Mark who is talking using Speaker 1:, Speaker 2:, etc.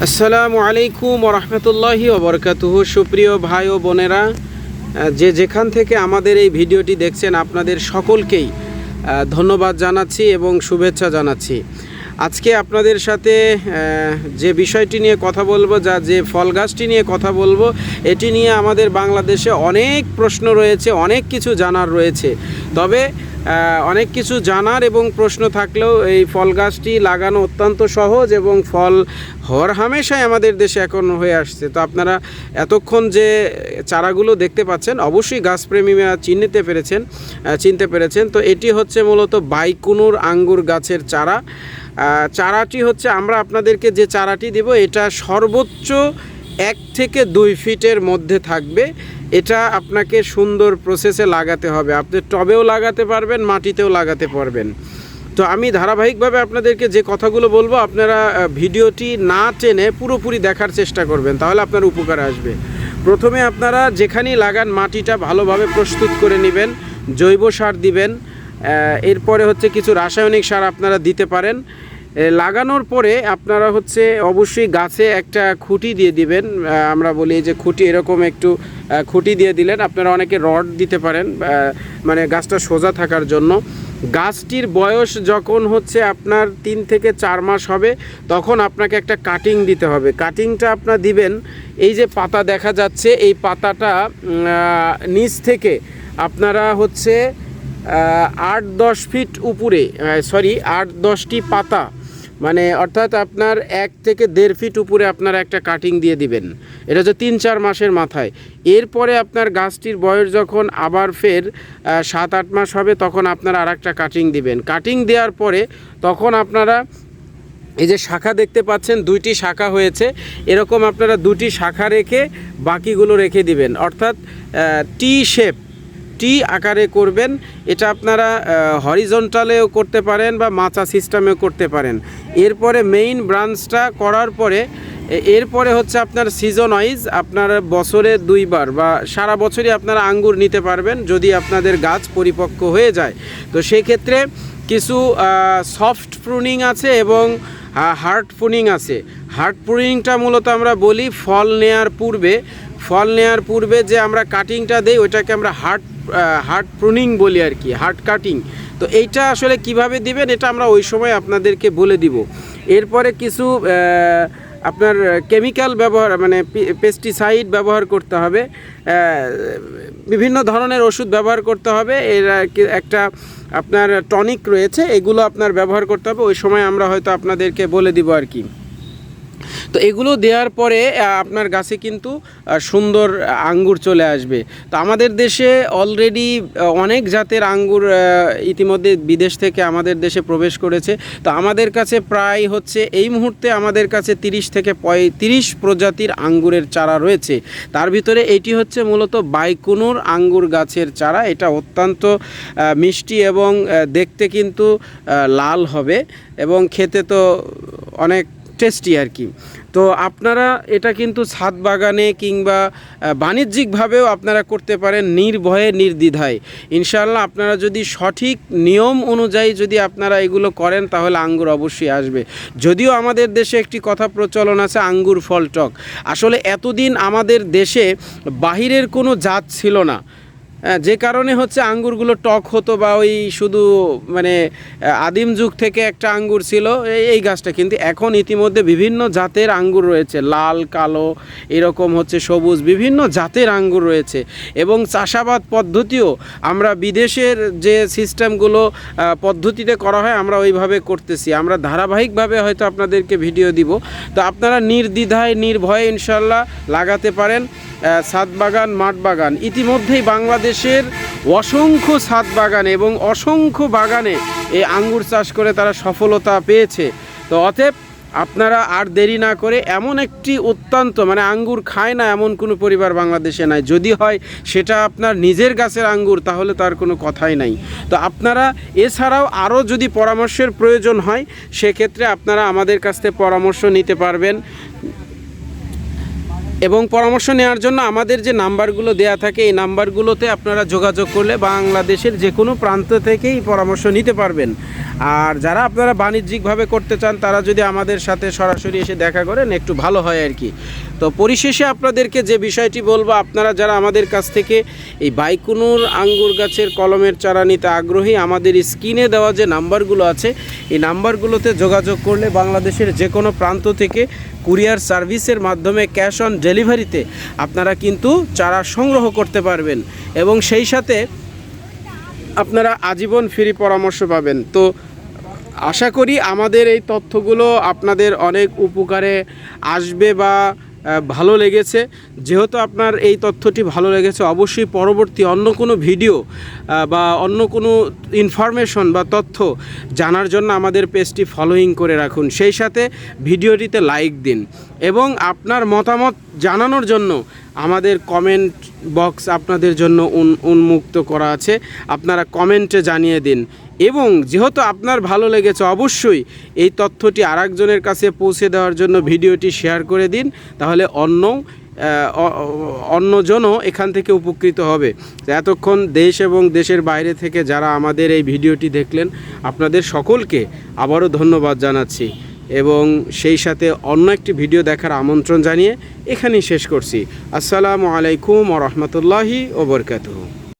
Speaker 1: আসসালামু আলাইকুম রহমতুল্লাহি ওবরকাতুহ সুপ্রিয় ভাই ও বোনেরা যে যেখান থেকে আমাদের এই ভিডিওটি দেখছেন, আপনাদের সকলকেই ধন্যবাদ জানাচ্ছি এবং শুভেচ্ছা জানাচ্ছি। আজকে আপনাদের সাথে যে বিষয়টি নিয়ে কথা বলব, যা যে ফল গাছটি নিয়ে কথা বলব, এটি নিয়ে আমাদের বাংলাদেশে অনেক প্রশ্ন রয়েছে, অনেক কিছু জানার রয়েছে। তবে অনেক কিছু জানার এবং প্রশ্ন থাকলেও এই ফল গাছটি লাগানো অত্যন্ত সহজ এবং ফল হর হামেশাই আমাদের দেশে এখন হয়ে আসছে। তো আপনারা এতক্ষণ যে চারাগুলো দেখতে পাচ্ছেন, অবশ্যই গাছপ্রেমীরা চিনতে পেরেছেন চিনতে পেরেছেন। তো এটি হচ্ছে মূলত বাইকুনুর আঙ্গুর গাছের চারা। চারাটি হচ্ছে, আমরা আপনাদেরকে যে চারাটি দেব, এটা সর্বোচ্চ এক থেকে দুই ফিটের মধ্যে থাকবে। এটা আপনাকে সুন্দর প্রসেসে লাগাতে হবে। আপনি টবেও লাগাতে পারবেন, মাটিতেও লাগাতে পারবেন। তো আমি ধারাবাহিকভাবে আপনাদেরকে যে কথাগুলো বলব, আপনারা ভিডিওটি না টেনে পুরোপুরি দেখার চেষ্টা করবেন, তাহলে আপনার উপকার আসবে। প্রথমে আপনারা যেখানেই লাগান, মাটিটা ভালোভাবে প্রস্তুত করে নেবেন, জৈব সার দিবেন এরপরে হচ্ছে কিছু রাসায়নিক সার আপনারা দিতে পারেন। লাগানোর পরে আপনারা হচ্ছে অবশ্যই গাছে একটা খুঁটি দিয়ে দিবেন আমরা বলি যে খুঁটি এরকম একটু খুঁটি দিয়ে দিলেন। আপনারা অনেকে রড দিতে পারেন মানে গাছটা সোজা থাকার জন্য। গাছটির বয়স যখন হচ্ছে আপনার তিন থেকে চার মাস হবে, তখন আপনাকে একটা কাটিং দিতে হবে। কাটিংটা আপনার দিবেন, এই যে পাতা দেখা যাচ্ছে, এই পাতাটা নিচ থেকে আপনারা হচ্ছে আট দশ ফিট উপরে সরি আট দশটি পাতা মানে অর্থাৎ আপনার এক থেকে দেড় ফিট উপরে আপনার একটা কাটিং দিয়ে দিবেন। এটা হচ্ছে তিন চার মাসের মাথায়। এরপরে আপনার গাছটির বয়স যখন আবার ফের সাত আট মাস হবে, তখন আপনারা আর একটা কাটিং দিবেন। কাটিং দেওয়ার পরে তখন আপনারা এই যে শাখা দেখতে পাচ্ছেন, দুইটি শাখা হয়েছে। এরকম আপনারা দুটি শাখা রেখে বাকিগুলো রেখে দিবেন। অর্থাৎ টি শেপ টি আকারে করবেন, এটা আপনারা হরিজন্টালেও করতে পারেন বা মাচা সিস্টেমেও করতে পারেন। এরপরে মেইন ব্রাঞ্চটা করার পরে এরপরে হচ্ছে আপনার সিজন ওয়াইজ আপনার বছরে দুইবার বা সারা বছরই আপনারা আঙ্গুর নিতে পারবেন যদি আপনাদের গাছ পরিপক্ক হয়ে যায়। তো সেক্ষেত্রে কিছু সফট প্রুনিং আছে এবং হার্ড প্রুনিং আছে। হার্ড প্রুনিংটা মূলত আমরা বলি ফল নেয়ার পূর্বে। ফল নেয়ার পূর্বে যে আমরা কাটিংটা দেই, ওইটাকে আমরা হার্ড হার্ড প্রুনিং বলি আর কি হার্ড কাটিং তো এইটা আসলে কীভাবে দিবেন, এটা আমরা ওই সময় আপনাদেরকে বলে দিব। এরপরে কিছু আপনার কেমিক্যাল ব্যবহার মানে পেস্টিসাইড ব্যবহার করতে হবে বিভিন্ন ধরনের ওষুধ ব্যবহার করতে হবে। এর একটা আপনার টনিক রয়েছে, এগুলো আপনার ব্যবহার করতে হবে, ওই সময় আমরা হয়তো আপনাদেরকে বলে দিব আর কি। তো এগুলো দেওয়ার পরে আপনার গাছে কিন্তু সুন্দর আঙ্গুর চলে আসবে। তো আমাদের দেশে অলরেডি অনেক জাতের আঙ্গুর ইতিমধ্যে বিদেশ থেকে আমাদের দেশে প্রবেশ করেছে। তো আমাদের কাছে প্রায় হচ্ছে, এই মুহূর্তে আমাদের কাছে তিরিশ থেকে পঁয়ত্রিশ প্রজাতির আঙ্গুরের চারা রয়েছে। তার ভিতরে এটি হচ্ছে মূলত বাইকুনুর আঙ্গুর গাছের চারা। এটা অত্যন্ত মিষ্টি এবং দেখতে কিন্তু লাল হবে এবং খেতে তো অনেক টেস্টি আর কি। তো আপনারা এটা কিন্তু ছাদ বাগানে কিংবা বাণিজ্যিকভাবেও আপনারা করতে পারেন নির্ভয়ে, নির্দ্বিধায়। ইনশাল্লাহ আপনারা যদি সঠিক নিয়ম অনুযায়ী যদি আপনারা এগুলো করেন, তাহলে আঙ্গুর অবশ্যই আসবে। যদিও আমাদের দেশে একটি কথা প্রচলন আছে, আঙ্গুর ফল টক। আসলে এতদিন আমাদের দেশে বাহিরের কোনো জাত ছিল না। যে কারণে হচ্ছে আঙ্গুরগুলো টক হতো বা ওই শুধু মানে আদিম যুগ থেকে একটা আঙ্গুর ছিল, এই গাছটা। কিন্তু এখন ইতিমধ্যে বিভিন্ন জাতের আঙ্গুর রয়েছে। লাল, কালো, এরকম হচ্ছে সবুজ, বিভিন্ন জাতের আঙ্গুর রয়েছে। এবং চাষাবাদ পদ্ধতিও আমরা বিদেশের যে সিস্টেমগুলো পদ্ধতিতে করা হয়, আমরা ওইভাবে করতেছি। আমরা ধারাবাহিকভাবে হয়তো আপনাদেরকে ভিডিও দিব। তো আপনারা নির্দ্বিধায়, নির্ভয়ে ইনশাল্লাহ লাগাতে পারেন ছাদ বাগান মাঠ বাগান ইতিমধ্যেই বাংলাদেশের অসংখ্য ছাদ বাগানে এবং অসংখ্য বাগানে এই আঙ্গুর চাষ করে তারা সফলতা পেয়েছে। তো অতএব আপনারা আর দেরি না করে এমন একটি অত্যন্ত মানে আঙ্গুর খায় না এমন কোনো পরিবার বাংলাদেশে নাই। যদি হয় সেটা আপনার নিজের গাছের আঙ্গুর, তাহলে তার কোনো কথাই নাই। তো আপনারা এছাড়াও আরও যদি পরামর্শের প্রয়োজন হয়, সেক্ষেত্রে আপনারা আমাদের কাছ থেকে পরামর্শ নিতে পারবেন। এবং পরামর্শ নেওয়ার জন্য আমাদের যে নাম্বারগুলো দেয়া থাকে, এই নাম্বারগুলোতে আপনারা যোগাযোগ করলে বাংলাদেশের যে কোনো প্রান্ত থেকেই পরামর্শ নিতে পারবেন। আর যারা আপনারা বাণিজ্যিকভাবে করতে চান, তারা যদি আমাদের সাথে সরাসরি এসে দেখা করেন, একটু ভালো হয় আর কি। তো পরিশেষে আপনাদেরকে যে বিষয়টি বলব, আপনারা যারা আমাদের কাছ থেকে এই বাইকুনুর আঙ্গুর গাছের কলমের চারা নিতে আগ্রহী, আমাদের স্ক্রিনে দেওয়া যে নাম্বারগুলো আছে, এই নাম্বারগুলোতে যোগাযোগ করলে বাংলাদেশের যে কোনো প্রান্ত থেকে কুরিয়ার সার্ভিসের মাধ্যমে ক্যাশ অন ডেলিভারিতে আপনারা কিন্তু চারা সংগ্রহ করতে পারবেন। এবং সেই সাথে আপনারা আজীবন ফ্রি পরামর্শ পাবেন। তো আশা করি আমাদের এই তথ্যগুলো আপনাদের অনেক উপকারে আসবে বা ভালো লেগেছে। যেহেতু আপনার এই তথ্যটি ভালো লেগেছে, অবশ্যই পরবর্তী অন্য কোনো ভিডিও বা অন্য কোনো ইনফরমেশন বা তথ্য জানার জন্য আমাদের পেজটি ফলোয়িং করে রাখুন। সেই সাথে ভিডিওটিতে লাইক দিন। এবং আপনার মতামত জানানোর জন্য আমাদের কমেন্ট বক্স আপনাদের জন্য উন- উন্মুক্ত করা আছে। আপনারা কমেন্টে জানিয়ে দিন। এবং যেহেতু আপনার ভালো লেগেছে, অবশ্যই এই তথ্যটি আরেকজনের কাছে পৌঁছে দেওয়ার জন্য ভিডিওটি শেয়ার করে দিন। তাহলে অন্য অন্যজনও এখান থেকে উপকৃত হবে। এতক্ষণ দেশ এবং দেশের বাইরে থেকে যারা আমাদের এই ভিডিওটি দেখলেন, আপনাদের সকলকে আবারও ধন্যবাদ জানাচ্ছি। এবং সেই সাথে অন্য একটি ভিডিও দেখার আমন্ত্রণ জানিয়ে এখানেই শেষ করছি। আসসালামু আলাইকুম ও রহমতুল্লাহি ওবরকাতুহ